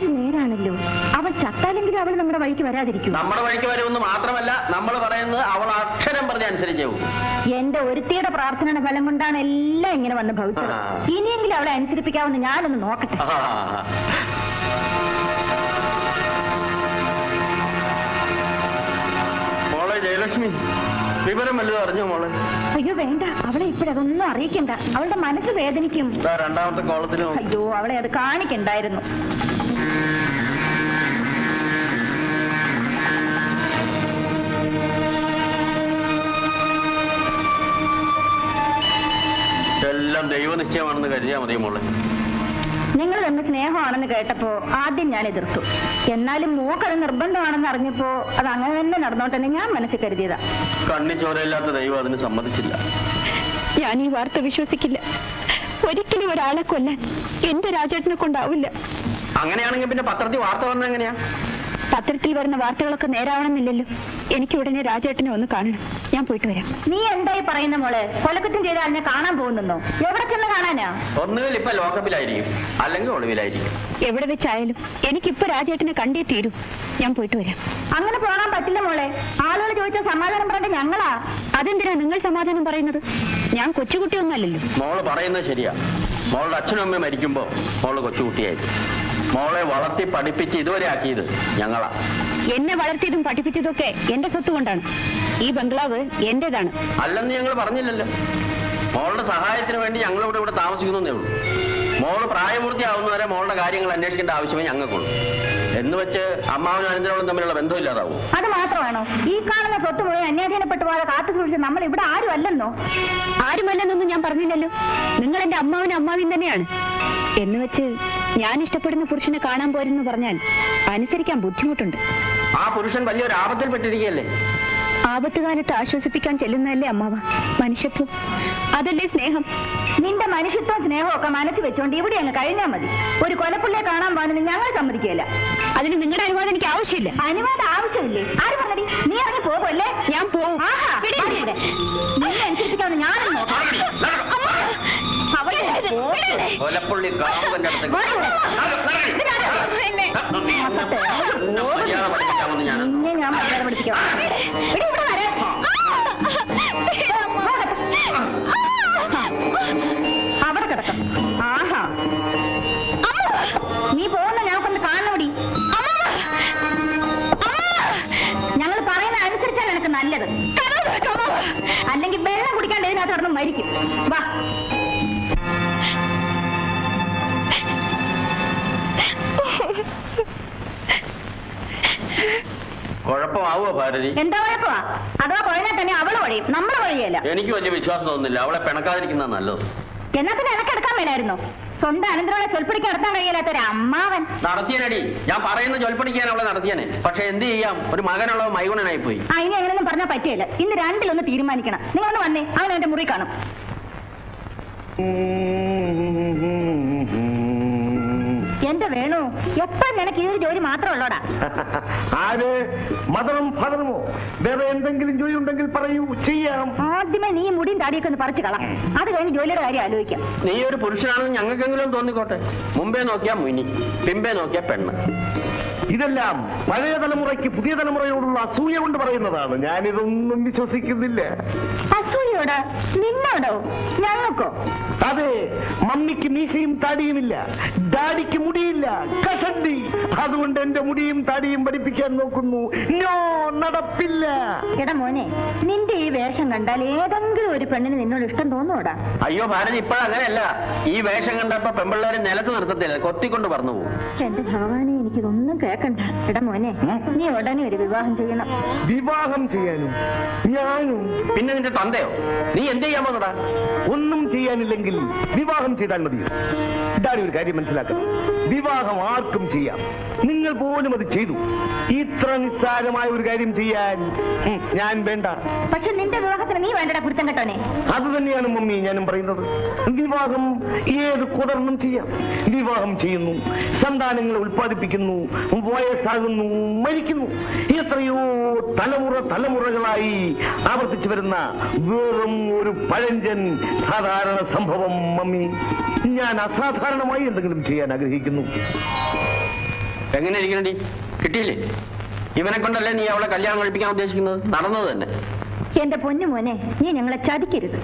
അതൊരു നേരാണല്ലോ അവൾ ചത്താലെങ്കിലും അവൾ നമ്മുടെ വഴിക്ക് വരാതിരിക്കും. നമ്മുടെ വഴിക്ക് വരുമെന്ന് മാത്രമല്ല നമ്മൾ പറയുന്നത് അവൾ അക്ഷരം പറഞ്ഞ അനുസരിച്ചു എന്റെ ഒരുത്തിയുടെ പ്രാർത്ഥനയുടെ ഫലം കൊണ്ടാണ് എല്ലാം ഇങ്ങനെ വന്ന് ഭവിച്ചത്. ഇനിയെങ്കിലും അവളെ അനുസരിപ്പിക്കാമെന്ന് ഞാനൊന്ന് നോക്കട്ടെ. മോളെ ജയലക്ഷ്മി വിവരം വല്ലതും അറിഞ്ഞു മോളെ? അയ്യോ വേണ്ട. അവളെ ഇപ്പോഴതൊന്നും അറിയിക്കണ്ട. അവളുടെ മനസ്സ് വേദനിക്കും. രണ്ടാമത്തെ കോളത്തിൽ. അയ്യോ അവളെ അത് കാണിക്കണ്ടായിരുന്നു. എല്ലാം ദൈവനിശ്ചയമാണെന്ന് കരുതിയാൽ മതി മോളെ. നിങ്ങൾ തമ്മിൽ സ്നേഹമാണെന്ന് കേട്ടപ്പോ ആദ്യം ഞാൻ എതിർത്തു. എന്നാലും മൂക്കത് നിർബന്ധമാണെന്ന് അറിഞ്ഞപ്പോ അത് അങ്ങനെ തന്നെ നടന്നോട്ടെന്ന് ഞാൻ മനസ്സിൽ കരുതിയതാ. കണ്ണി ചോരയില്ലാത്ത ദൈവം അതിന് സമ്മതിച്ചില്ല. ഞാൻ ഈ വാർത്ത വിശ്വസിക്കില്ല. ഒരിക്കലും ഒരാളെ കൊല്ലാൻ എന്റെ രാജേട്ടനെ കൊണ്ടാവില്ല. അങ്ങനെയാണെങ്കിൽ പിന്നെ പത്രത്തിൽ വാർത്ത വന്നെങ്ങനെയാ പത്രത്തിൽ വരുന്ന വാർത്തകളൊക്കെ നേരാവണമെന്നില്ലല്ലോ. എനിക്ക് ഉടനെ രാജേട്ടനെ ഒന്ന് കാണണം. ഞാൻ പോയിട്ട് വരാം. നീ എന്തായി പറയുന്ന മോളെ? കൊലക്കുറ്റം ചെയ്ത ആളിനെ കാണാൻ പോകുന്നോ എവിടെ ചെന്ന് കാണാനാ? ഒന്നുകിൽ ഇപ്പൊ ലോക്കപ്പിലായിരിക്കും അല്ലെങ്കിൽ ഒളിവിലായിരിക്കും. എവിടെ വെച്ചായാലും എനിക്കിപ്പോ രാജേട്ടനെ കണ്ടേ തീരൂ. ഞാൻ പോയിട്ട് വരാം. അങ്ങനെ പോകാൻ പറ്റില്ല മോളെ. ആളുകൾ ചോദിച്ച സമാധാനം പറയേണ്ട ഞങ്ങളാ. അതെന്തിനാ നിങ്ങൾ സമാധാനം പറയുന്നത്? ഞാൻ കൊച്ചുകുട്ടിയൊന്നും അല്ലല്ലോ മോൾ പറയുന്നത് ശരിയാ. മോളുടെ അച്ഛനും അമ്മയും മരിക്കുമ്പോ മോൾ കൊച്ചുകുട്ടിയായിരുന്നു മോളെ വളർത്തി പഠിപ്പിച്ച് ഇതുവരെ ആക്കിയത് ഞങ്ങളാ. എന്നെ വളർത്തിയതും പഠിപ്പിച്ചതും ഒക്കെ എന്റെ സ്വത്ത് കൊണ്ടാണ് ഈ ബംഗ്ലാവ് എന്റേതാണ്. അല്ലെന്ന് ഞങ്ങൾ പറഞ്ഞില്ലല്ലോ. മോളുടെ സഹായത്തിന് വേണ്ടി ഞങ്ങളിവിടെ ഇവിടെ താമസിക്കുന്നേ ഉള്ളൂ. മോൾ പ്രായപൂർത്തിയാവുന്നവരെ മോളുടെ കാര്യങ്ങൾ അന്വേഷിക്കേണ്ട ആവശ്യമേ ഞങ്ങൾക്കുള്ളൂ. എന്ന് വെച്ച് അമ്മാവനും അനന്തരവളും തമ്മിലുള്ള ബന്ധമില്ലാതാവും അത് മാത്രമാണോ? ഈ കാണുന്ന സ്വത്ത് മുഴുവൻ അന്യാധീനപ്പെട്ടു പോകാതെ കാത്തു സൂക്ഷിച്ച് നമ്മൾ ഇവിടെ ആരും അല്ലെന്നോ ആരുമല്ലെന്നൊന്നും ഞാൻ പറഞ്ഞില്ലല്ലോ. നിങ്ങൾ എന്റെ അമ്മാവനും അമ്മാവിൻ തന്നെയാണ്. എന്ന് വെച്ച് ഞാൻ ഇഷ്ടപ്പെടുന്ന പുരുഷനെ കാണാൻ പോരെന്ന് പറഞ്ഞാൽ അനുസരിക്കാൻ ബുദ്ധിമുട്ടുണ്ട്. ആ പുരുഷൻ വലിയൊരു ആപത്തിൽപ്പെട്ടിരിക്കുകയല്ലേ ആപത്തുകാലത്ത് ആശ്വസിപ്പിക്കാൻ ചെല്ലുന്നതല്ലേ അമ്മാവ? മനുഷ്യത്വം. അതല്ലേ സ്നേഹം? നിന്റെ മനുഷ്യത്വ സ്നേഹവും ഒക്കെ മനസ്സിൽ വെച്ചോണ്ട് ഇവിടെ അങ്ങ് കഴിഞ്ഞാൽ മതി. ഒരു കൊലപ്പുള്ളിയെ കാണാൻ പോകുന്നത് ഞങ്ങൾ സമ്മതിക്കില്ല അതിന് നിങ്ങളുടെ അനുവാദം എനിക്ക് ആവശ്യമില്ല. അനുവാദം ആവശ്യമില്ലേ? ആര് പറഞ്ഞടി? നീ ഇറങ്ങി പോകുമല്ലേ ഞാൻ പോകും ആഹാ. നിന്നെ അനുസരിപ്പിക്കാമെന്ന് ഞാനും നോക്കാം. വിടല്ലേ? കൊലപ്പുള്ളി. മര്യാദ പഠിപ്പിക്കാമെന്ന് ഞാൻ മര്യാദ പഠിപ്പിക്കാം. അവിടെ കിടക്കാം. ആഹാ. നീ പോകുന്ന ഞങ്ങൾക്കൊന്ന് കാണണോടി ഞങ്ങൾ പറയുന്ന അനുസരിച്ചാണ് എനിക്ക് നല്ലത്. അല്ലെങ്കിൽ വെള്ളം കുടിക്കാണ്ട് ഇതിനകത്ത് കിടന്ന് മരിക്കും. വാ. ഭാരതി? എന്താ കുഴപ്പമാ? അഥവാ കുഴഞ്ഞാൽ തന്നെ അവൾ എനിക്ക് വലിയ വിശ്വാസം തോന്നുന്നില്ല അവളെ പിണക്കാതിരിക്കുന്ന നല്ലത്. എന്നാ പിന്നെ എനക്കെടുക്കാൻ മേലായിരുന്നോ. സ്വന്തം അനന്തരവളെ ചൊൽപ്പടിക്ക് നടത്താൻ കഴിയില്ലാത്ത ഒരു അമ്മാവൻ. നടത്തിയനടി. ഞാൻ പറയുന്ന ചൊൽപ്പടിക്കാൻ അവളെ നടത്തിയനെ. പക്ഷെ എന്ത് ചെയ്യാം? ഒരു മകനുള്ള മൈഗുണനായി പോയി ആ ഇനി അങ്ങനെയൊന്നും പറഞ്ഞാൽ പറ്റിയല്ല. ഇന്ന് രണ്ടിലൊന്ന് തീരുമാനിക്കണം. നിങ്ങളൊന്ന് വന്നേ. അവൻ എന്റെ മുറി കാണും. വേണു നിനക്ക് ഈ ഒരു ജോലി മാത്രം ഉള്ളോടാ ആര്? മദറും ഫാദറുമോ വേറെ എന്തെങ്കിലും ജോലി ഉണ്ടെങ്കിൽ പറയൂ. ചെയ്യാം. ആദ്യമേ നീ മുടിയും താടിയൊക്കെ ഒന്ന് പറിച്ചു കളാം. അത് കഴിഞ്ഞ് ജോലിയുടെ കാര്യം ആലോചിക്കാം. നീ ഒരു പുരുഷനാണെന്ന് ഞങ്ങൾക്കെങ്കിലും തോന്നിക്കോട്ടെ. മുമ്പേ നോക്കിയാ മുനി പിമ്പേ നോക്കിയാ പെണ്ണ്. ഇതെല്ലാം പഴയ തലമുറയ്ക്ക് പുതിയ തലമുറയോടുള്ള അസൂയ കൊണ്ട് പറയുന്നതാണ്. ഞാനിതൊന്നും വിശ്വസിക്കുന്നില്ല. അസൂയോട് നിന്നോടോ? ഞങ്ങൾക്കോ? അതെ മമ്മിക്ക് മീശയും താടിയുമില്ല. ഡാഡിക്ക് മുടിയില്ല. കഷണ്ടി അതുകൊണ്ട് എന്റെ മുടിയും താടിയും പഠിപ്പിക്കാൻ നോക്കുന്നു. ഞോ നടപ്പില്ല. എടാ മോനെ നിന്റെ ഈ വേഷം കണ്ടാൽ ഏതെങ്കിലും ഒരു പെണ്ണിന് നിന്നോട് ഇഷ്ടം തോന്നൂടാ അയ്യോ ഭാരതി ഇപ്പോഴങ്ങനെയല്ല ഈ വേഷം കണ്ടപ്പോ പെമ്പിള്ളേരെ നിലത്ത് നിർത്തത്തില്ല. കൊത്തിക്കൊണ്ട് പറഞ്ഞു പോകും. എന്റെ ഭഗവാനെ എനിക്കിതൊന്നും കേക്കണ്ട എടാ മോനെ നീ ഉടനെ ഒരു വിവാഹം ചെയ്യണം. വിവാഹം ചെയ്യാനും ഞാനും. പിന്നെ നിന്റെ തന്തയോ? നീ എന്ത് ചെയ്യാൻ പോകുന്നതാ ഒന്നും ചെയ്യാനില്ലെങ്കിൽ വിവാഹം ചെയ്താൽ മതി ഇതാണ് ഒരു കാര്യം മനസ്സിലാക്കണം വിവാഹം ആർക്കും ചെയ്യാം. നിങ്ങൾ പോലും അത് ചെയ്തു. ഇത്ര നിസ്സാരമായ ഒരു കാര്യം ചെയ്യാൻ ഞാൻ വേണ്ട. പക്ഷെ നിന്റെ വിവാഹത്തിന് നീ വേണ്ടടാ പുരുത്തൻ കേട്ടോനെ അത് തന്നെയാണ് മമ്മി ഞാനും പറയുന്നത്. വിവാഹം ഏത് കുടർന്നും ചെയ്യാം. വിവാഹം ചെയ്യുന്നു സന്താനങ്ങളെ ഉൽപ്പാദിപ്പിക്കുന്നു വയസ്സാകുന്നു മരിക്കുന്നു. എത്രയോ തലമുറ തലമുറകളായി ആവർത്തിച്ചു വരുന്ന വെറും ഒരു പഴഞ്ചൻ സാധാരണ സംഭവം മമ്മി. ഞാൻ അസാധാരണമായി എന്തെങ്കിലും ചെയ്യാൻ ആഗ്രഹിക്കുന്നു. എങ്ങനെ ഇരിക്കണടി? കിട്ടിയില്ലേ? ഇവനെ കൊണ്ടല്ലേ നീ അവളെ കല്യാണം കഴിപ്പിക്കാൻ ഉദ്ദേശിക്കുന്നത്? നടന്നത് തന്നെ. എന്റെ പൊന്നു മോനെ നീ ഞങ്ങളെ ചതിക്കരുത്.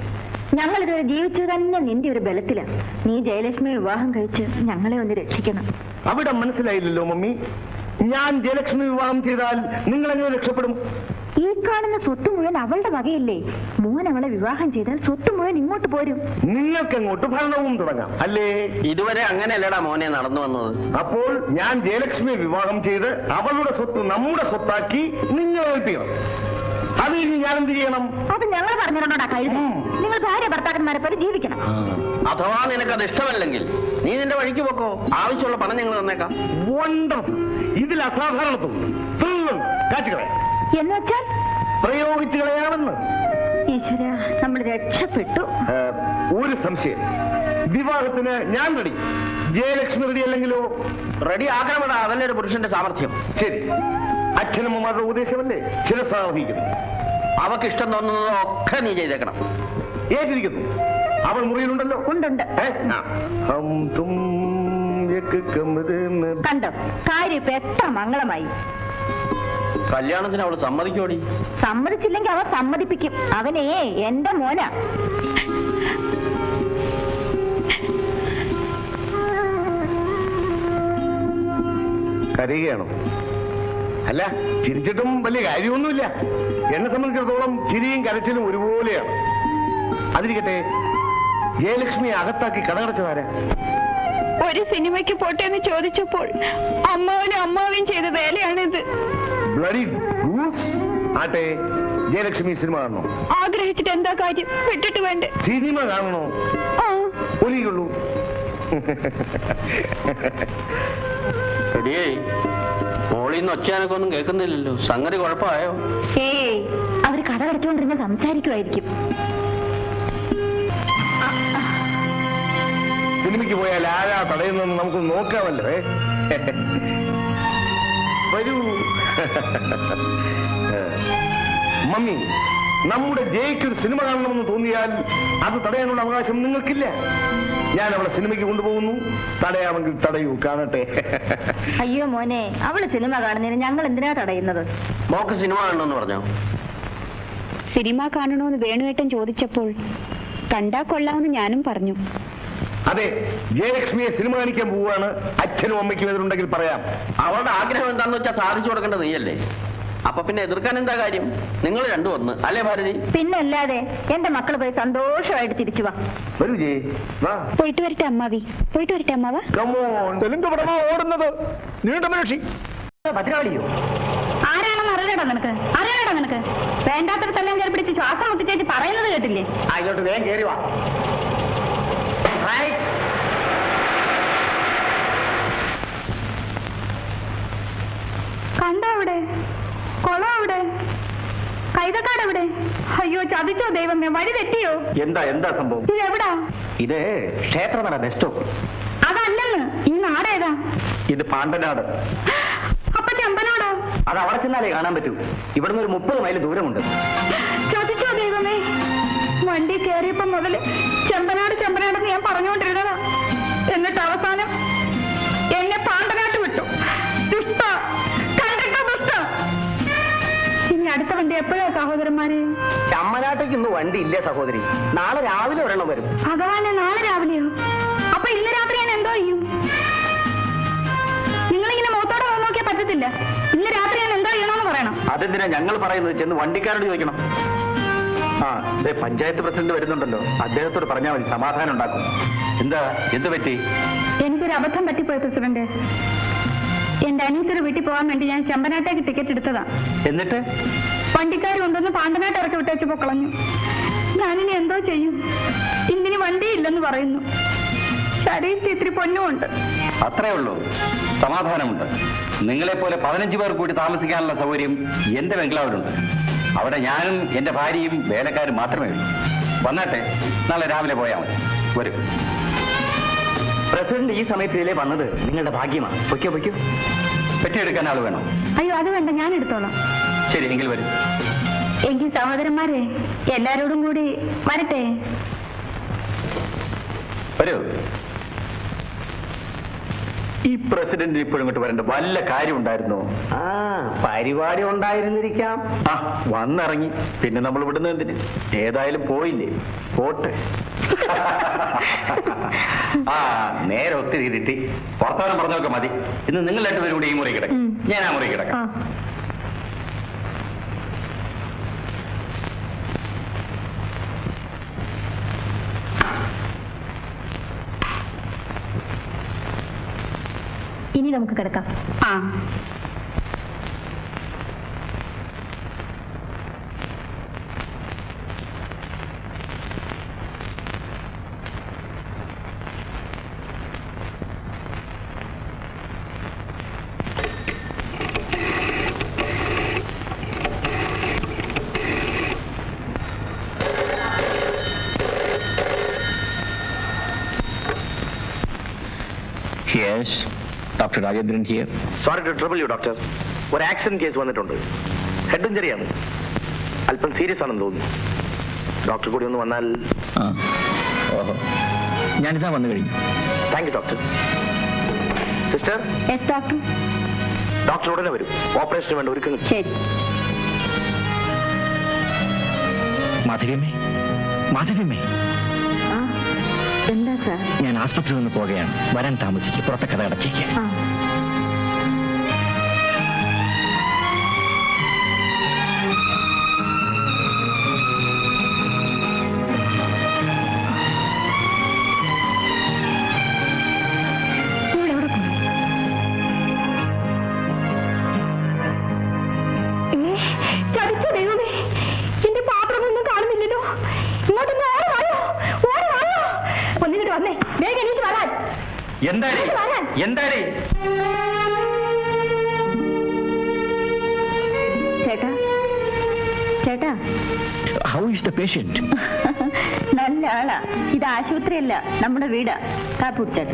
ഞങ്ങൾ ഇതുവരെ ജീവിച്ചു തന്നെ നിന്റെ ഒരു ബലത്തില. നീ ജയലക്ഷ്മി വിവാഹം കഴിച്ച് ഞങ്ങളെ ഒന്ന് രക്ഷിക്കണം. അവിടെ മനസ്സിലായില്ലല്ലോ മമ്മി. ഞാൻ ജയലക്ഷ്മി വിവാഹം ചെയ്താൽ നിങ്ങൾ എങ്ങനെ രക്ഷപ്പെടും? ഈ കാണുന്ന സ്വത്ത് മുഴുവൻ അവളുടെ വകയില്ലേ? മോൻ അവളെ വിവാഹം ചെയ്താൽ സ്വത്ത് മുഴുവൻ ഇങ്ങോട്ട് പോരും. നിങ്ങൾക്ക് അങ്ങോട്ട് ഭരണവും തുടങ്ങാം. അല്ലേ? ഇതുവരെ അങ്ങനെയല്ലടാ മോനെ നടന്നു വന്നത്. അപ്പോൾ ഞാൻ ജയലക്ഷ്മിയെ വിവാഹം ചെയ്ത് അവളുടെ സ്വത്ത് നമ്മുടെ സ്വത്താക്കി നിങ്ങൾ ഏൽപ്പിക്കണം. അത് ഇനി ഞാൻ എന്ത് ചെയ്യണം? അത് ഞങ്ങൾ പറഞ്ഞിട്ടുണ്ടോടാ കഴുത? ഉം. നിങ്ങൾ ഭാര്യ ഭർത്താക്കന്മാരെ പോലെ ജീവിക്കണം. അഥവാ നിനക്ക് അത് ഇഷ്ടമല്ലെങ്കിൽ നീ നിന്റെ വഴിക്ക് പോക്കോ. ആവശ്യമുള്ള പണം ഞങ്ങൾ തന്നേക്കാം. വണ്ടർഫുൾ ഇതിൽ അസാധാരണത്വം കാറ്റുകളെ എന്ന് വെച്ചാൽ പ്രയോഗിച്ചു കളയാമെന്ന് ഈശ്വര നമ്മൾ രക്ഷപ്പെട്ടു. ഒരു സംശയം. വിവാഹത്തിന് ഞാൻ റെഡി ജയലക്ഷ്മി റെഡി അല്ലെങ്കിലോ? റെഡി ആകണമെടാ അതല്ലേ ഒരു പുരുഷന്റെ സാമർഥ്യം. ശരി. അച്ഛനമ്മമാരുടെ ഉപദേശമല്ലേ ശിരസാവഹിക്കുന്നു. അവക്ക് ഇഷ്ടം തോന്നുന്നതോ ഒക്കെ നീ ചെയ്തേക്കണം. ഏറ്റിരിക്കുന്നു. അവൾ മുറിയിലുണ്ടല്ലോ? ഉണ്ടുണ്ട്. കണ്ടോ? കാര്യം ഇപ്പൊ എത്ര മംഗളമായി. കല്യാണത്തിന് അവൾ സമ്മതിക്കോടി സമ്മതിച്ചില്ലെങ്കിൽ അവൾ സമ്മതിപ്പിക്കും. അവനേ എന്റെ മോന. കരയുകയാണോ? അല്ല ചിരിച്ചിട്ടും വലിയ കാര്യമൊന്നുമില്ല. എന്നെ സംബന്ധിച്ചിടത്തോളം ചിരിയും കരച്ചിലും ഒരുപോലെയാണ്. അതിരിക്കട്ടെ ജയലക്ഷ്മിയെ അകത്താക്കി കടകടച്ചതാരാ? ഒരു സിനിമയ്ക്ക് പോട്ടെ എന്ന് ചോദിച്ചപ്പോൾ അമ്മാവനും അമ്മാവും ചെയ്ത ഗൂസ് ആട്ടെ ജയലക്ഷ്മി സിനിമ കാണണോ? ആഗ്രഹിച്ചിട്ട് എന്താ കാര്യം? വിട്ടിട്ട് വേണ്ടേ. സിനിമ കാണണോ? ഒലിയുള്ളൂ. റെഡിയേ മോളിന്ന് ഒച്ചയാനൊക്കെ ഒന്നും കേൾക്കുന്നില്ലല്ലോ. സംഗതി കുഴപ്പമായോ? ഏ അവർ കട കടച്ചുകൊണ്ടിരുന്ന് സംസാരിക്കുമായിരിക്കും. സിനിമയ്ക്ക് പോയാൽ ആരാ തടയുന്നെന്ന് നമുക്ക് നോക്കാമല്ലോ ഏ? വരൂ. മമ്മി നമ്മുടെ ജയ്ക്ക് ഒരു സിനിമ കാണണമെന്ന് തോന്നിയാൽ അത് തടയാനുള്ള അവകാശം നിങ്ങൾക്കില്ല. ഞാൻ അവളെ സിനിമയ്ക്ക് കൊണ്ടുപോകുന്നു. തടയാമെങ്കിൽ തടയൂ കാണട്ടെ. അയ്യോ മോനെ അവൾ സിനിമ കാണുന്നതിന് ഞങ്ങൾ എന്തിനാ തടയുന്നത്? മോക്ക് സിനിമ കാണണമെന്ന് പറഞ്ഞോ? സിനിമ കാണണമെന്ന് വേണുവേട്ടൻ ചോദിച്ചപ്പോൾ കണ്ടാ കൊള്ളാമെന്ന് ഞാനും പറഞ്ഞു. അതെ ജയലക്ഷ്മിയെ സിനിമ കാണിക്കാൻ പോവുകയാണ് അച്ഛനും അമ്മയ്ക്കും എതിരുണ്ടെങ്കിൽ പറയാം. അവളുടെ ആഗ്രഹം എന്താണെന്ന് വെച്ചാൽ സാധിച്ചു കൊടുക്കേണ്ടത് നീയല്ലേ? അപ്പൊ പിന്നെ എതിർക്കാൻ എന്താ കാര്യം? നിങ്ങൾ രണ്ടു വന്ന് അല്ലേ ഭാരതി? പിന്നല്ലാതെ എന്റെ മക്കൾ പോയി സന്തോഷമായിട്ട് തിരിച്ചു വാ. വരൂ വാ. പോയിട്ട് വരട്ടെ അമ്മാവി. പോയിട്ട് വരട്ടെ അമ്മാവ. തെലുങ്ക് പടമാ ഓടുന്നത്. നീണ്ട മനുഷ്യ ആരാണെന്ന് അറിയണോ നിനക്ക്? അറിയണോ നിനക്ക്? വേണ്ടാത്തടത്തെല്ലാം കയറി പിടിച്ച് ശ്വാസം മുട്ടിച്ചേച്ച് പറയുന്നത് കേട്ടില്ലേ? ആയിക്കോട്ടെ വേഗം കയറി വാ റൈറ്റ് കണ്ടോ അവിടെ കൊളം അവിടെ കൈതക്കാട് എവിടെ അയ്യോ ചതിച്ചോ ദൈവമേ വഴി തെറ്റിയോ? എന്താ എന്താ സംഭവം? ഇത് എവിടാ ഇത് ക്ഷേത്രനട ബെസ്റ്റോ. അതല്ലെന്ന്. ഈ നാടേതാ? ഇത് പാണ്ടനാട്. അപ്പൊ ചെമ്പനാടോ അത് അവിടെ ചെന്നാലേ കാണാൻ പറ്റൂ. ഇവിടുന്ന് ഒരു മുപ്പത് മൈൽ ദൂരമുണ്ട്. ചതിച്ചോ ദൈവമേ? വണ്ടി കയറിയപ്പോ മുതൽ ചെമ്പനാട് ചെമ്പനാടെന്ന് ഞാൻ പറഞ്ഞുകൊണ്ടിരുന്നതാ. എന്നിട്ട് അവസാനം സഹോദരന്മാരെ ചമ്മനാട്ടേക്ക് ഇന്ന് വണ്ടി ഇല്ല സഹോദരി? നാളെ രാവിലെ ഒരെണ്ണം വരും. ഭഗവാനെ നാളെ രാവിലെയോ? അപ്പൊ ഇന്ന് രാത്രി ഞാൻ എന്തോ ചെയ്യും? നിങ്ങളിങ്ങനെ മുഖത്തോടെ പോകാൻ നോക്കിയാൽ പറ്റത്തില്ല. ഇന്ന് രാത്രി ഞാൻ എന്തോ ചെയ്യണമെന്ന് പറയണം. അതെന്തിനാ ഞങ്ങൾ പറയുന്നത്? ചെന്ന് വണ്ടിക്കാരോട് ചോദിക്കണം. ആ പഞ്ചായത്ത് പ്രസിഡന്റ് വരുന്നുണ്ടല്ലോ. അദ്ദേഹത്തോട് പറഞ്ഞാൽ മതി സമാധാനം ഉണ്ടാക്കും. എന്താ എന്ത് പറ്റി? എനിക്കൊരു അബദ്ധം പറ്റിപ്പോയി പ്രസിഡന്റ്. എന്റെ അനീസൊരു വീട്ടിൽ പോകാൻ വേണ്ടി ഞാൻ ചെമ്പനാട്ടേക്ക് ടിക്കറ്റ് എടുത്തതാ. എന്നിട്ട്? വണ്ടിക്കാർ കൊണ്ടുവന്ന് പാണ്ടനാട്ട് ഇറക്കി വിട്ടേച്ചപ്പോ കളഞ്ഞു. ഞാനിനി എന്തോ ചെയ്യും? ഇന്നിനി വണ്ടിയില്ലെന്ന് പറയുന്നു. ശരീരത്തിൽ ഇത്തിരി പൊന്നുമുണ്ട്. അത്രേ ഉള്ളൂ. സമാധാനമുണ്ട്. നിങ്ങളെപ്പോലെ പതിനഞ്ച് പേർ കൂടി താമസിക്കാനുള്ള സൗകര്യം എന്റെ ബംഗ്ലാവിലുണ്ട്. അവിടെ ഞാനും എന്റെ ഭാര്യയും വേലക്കാരും മാത്രമേ ഉള്ളൂ. വന്നാട്ടെ നാളെ രാവിലെ പോയാൽ മതി. വരും. പ്രസിഡന്റ് ഈ സമയത്തിലേ വന്നത്? നിങ്ങളുടെ ഭാഗ്യമാണ്. പൊയ്ക്കോ പൊയ്ക്കോ. പെറ്റിയെടുക്കാൻ ആൾ വേണം. അയ്യോ അത് വേണ്ട. ഞാൻ എടുത്തോളാം. ശരി എങ്കിൽ വരും. എങ്കിൽ സഹോദരന്മാരെ എല്ലാരോടും കൂടി വരട്ടെ? വരൂ. ഈ പ്രസിഡന്റിന് ഇപ്പോഴും ഇങ്ങോട്ട് വരേണ്ട വല്ല കാര്യം ഉണ്ടായിരുന്നു ആ പരിപാടി ഉണ്ടായിരുന്നിരിക്കാം. ആ വന്നിറങ്ങി. പിന്നെ നമ്മൾ ഇവിടുന്ന് എന്തിന്? ഏതായാലും പോയില്ലേ? പോട്ടെ. ആ നേരെ ഒത്തിരി ഇരുട്ടി വർത്തമാനം പറഞ്ഞൊക്കെ മതി. ഇന്ന് നിങ്ങൾ രണ്ടുപേരും കൂടി ഈ മുറി കിടക്കും. ഞാൻ ആ മുറി കിടക്കാം. ഇനി നമുക്ക് കിടക്കാം. ആ yes doctor Rajendran here. Sorry to trouble you doctor ഒരു ആക്സിഡന്റ് കേസ് വന്നിട്ടുണ്ട്. ഹെഡ് ഇഞ്ചറിയാണ് അല്പം സീരിയസ് ആണെന്ന് തോന്നുന്നു. ഡോക്ടർ കൂടി ഒന്ന് വന്നാൽ ഓഹോ. ഞാനിതാ വന്നു കഴിഞ്ഞു. Thank you doctor sister doctor doctor ഉടനെ വരും. ഓപ്പറേഷന് വേണ്ട ഒരുക്കങ്ങൾ ശരി. മാധവിയമ്മേ. സാർ. ഞാൻ ആസ്പത്രിയിൽ നിന്ന് പോകുകയാണ് വരാൻ താമസിക്കും. പുറത്തെ കഥ അടച്ചേക്ക് ഇസ് ദ പേഷ്യന്റ് നല്ല ആളാ. ഇത് ആശുപത്രിയല്ല നമ്മുടെ വീടാ. കാപ്പൂച്ചേട്ട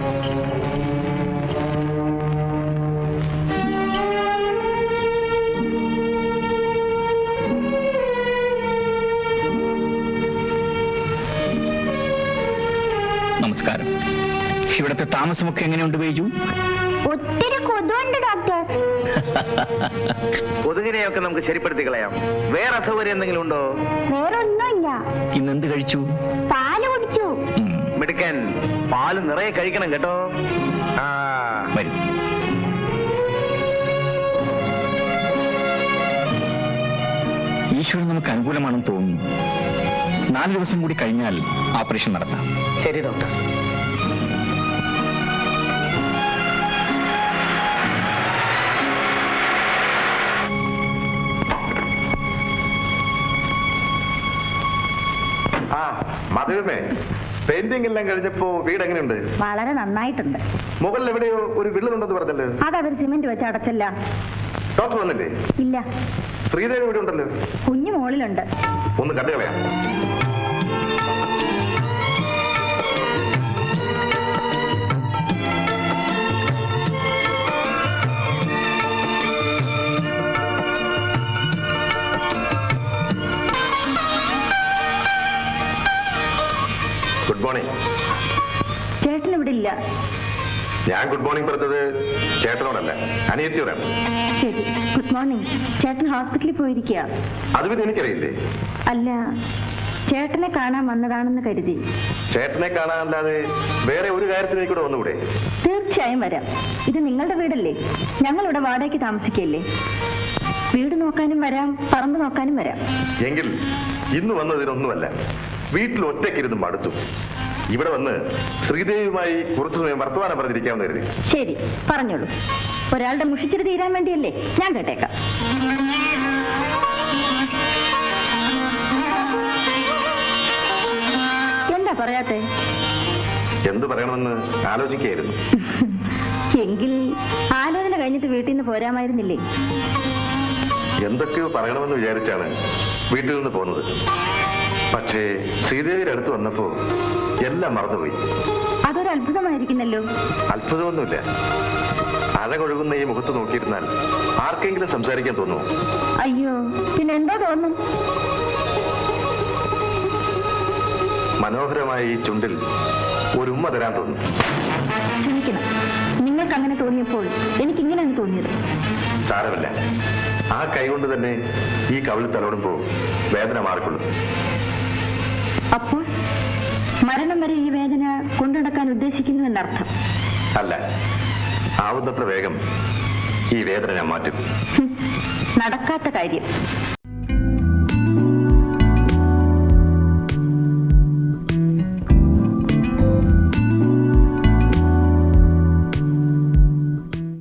നമസ്കാരം. ഇവിടുത്തെ താമസമൊക്കെ എങ്ങനെയുണ്ട് ബൈജു? ഒത്തിരി കൊതുണ്ട് ഡോക്ടർ. കൊതുകിനെയൊക്കെ നമുക്ക് ശരിപ്പെടുത്തി കളയാം. വേറെ അസൗകര്യം എന്തെങ്കിലും ഉണ്ടോ? വേറെ ഒന്നുമില്ല ഇന്ന് എന്ത് കഴിച്ചു? പാൽ കുടിച്ചു. മിടുക്കൻ പാൽ നിറയെ കഴിക്കണം കേട്ടോ. ആ. വരൂ. ഈശ്വരൻ നമുക്ക് അനുകൂലമാണെന്ന് തോന്നുന്നു. നാല് ദിവസം കൂടി കഴിഞ്ഞാൽ ഓപ്പറേഷൻ നടത്താം. ശരി ഡോക്ടർ. മധുരമേ പെയിന്റിംഗ് എല്ലാം കഴിഞ്ഞപ്പോ വീട് എങ്ങനെയുണ്ട്? വളരെ നന്നായിട്ടുണ്ട്. മുകളിൽ എവിടെയോ ഒരു വിള്ളലുണ്ടെന്ന് പറഞ്ഞല്ലോ? അതവർ സിമെന്റ് വെച്ച് അടച്ചല്ല. ഡോക്ടർ വന്നില്ലേ? ഇല്ല. ശ്രീദേവി ഇവിടെ ഉണ്ടല്ലോ കുഞ്ഞു മോളിലുണ്ട്. ഒന്ന് കണ്ടു കളയാം. ഗുഡ് മോർണിംഗ് ചേട്ടൻ ഇവിടെ ഇല്ല ഞാൻ ഗുഡ് മോർണിംഗ് പറഞ്ഞത് ചേട്ടനോടല്ല അനിയത്തിയോടാണ്. ശരി ഗുഡ് മോർണിംഗ് ചേട്ടൻ ഹോസ്പിറ്റലിൽ പോയിരിക്കുക അത് പിന്നെ എനിക്കറിയില്ലേ? അല്ല ചേട്ടനെ കാണാൻ വന്നതാണെന്ന് കരുതി. ചേട്ടനെ കാണാനല്ലാതെ വേറെ ഒരു കാര്യത്തിലേക്ക് കൂടെ വന്നുകൂടെ? തീർച്ചയായും വരാം. ഇത് നിങ്ങളുടെ വീടല്ലേ? ഞങ്ങൾ ഇവിടെ വാടകയ്ക്ക് താമസിക്കല്ലേ? വീട് നോക്കാനും വരാം പറമ്പ് നോക്കാനും വരാം. എങ്കിൽ ഇന്ന് വന്നതിനൊന്നുമല്ല. വീട്ടിൽ ഒറ്റയ്ക്കിരുന്ന് മടുത്തു. ഇവിടെ വന്ന് ശ്രീദേവിയുമായി കുറച്ചു സമയം വർത്തമാനം പറഞ്ഞിരിക്കാമെന്ന് കരുതി. ശരി പറഞ്ഞോളൂ. ഒരാളുടെ മുഷിച്ചിട്ട് തീരാൻ വേണ്ടിയല്ലേ ഞാൻ കേട്ടേക്കാം. എന്താ പറയാത്തെ? എന്ത് പറയണമെന്ന് ആലോചിക്കായിരുന്നു എങ്കിൽ ആലോചന കഴിഞ്ഞിട്ട് വീട്ടിൽ നിന്ന് പോരാമായിരുന്നില്ലേ? എന്തൊക്കെയോ പറയണമെന്ന് വിചാരിച്ചാണ് വീട്ടിൽ നിന്ന് പോകുന്നത് പക്ഷേ ശ്രീദേവിയുടെ അടുത്ത് വന്നപ്പോ എല്ലാം മറന്നുപോയി. അതൊരു അത്ഭുതമായിരിക്കുന്നല്ലോ. അത്ഭുതമൊന്നുമില്ല. അഴകൊഴുകുന്ന ഈ മുഖത്ത് നോക്കിയിരുന്നാൽ ആർക്കെങ്കിലും സംസാരിക്കാൻ തോന്നുമോ? അയ്യോ പിന്നെ എന്താ തോന്നും മനോഹരമായ ഈ ചുണ്ടിൽ ഒരു ഉമ്മ തരാൻ തോന്നും ക്ഷമിക്കണം. നിങ്ങൾക്ക് അങ്ങനെ തോന്നിയപ്പോൾ എനിക്ക് ഇങ്ങനെയാണ് തോന്നിയത്. സാരമില്ല. ആ കൈ കൊണ്ട് തന്നെ ഈ കവിളിൽ തലോടുമ്പോ വേദന മാറിക്കൊള്ളും. അപ്പോൾ മരണം വരെ ഈ വേദന കൊണ്ടുനടക്കാൻ ഉദ്ദേശിക്കുന്നു എന്നർത്ഥം. അല്ല ആവുന്നത്ര വേഗം ഈ വേദന ഞാൻ മാറ്റും. നടക്കാത്ത കാര്യം.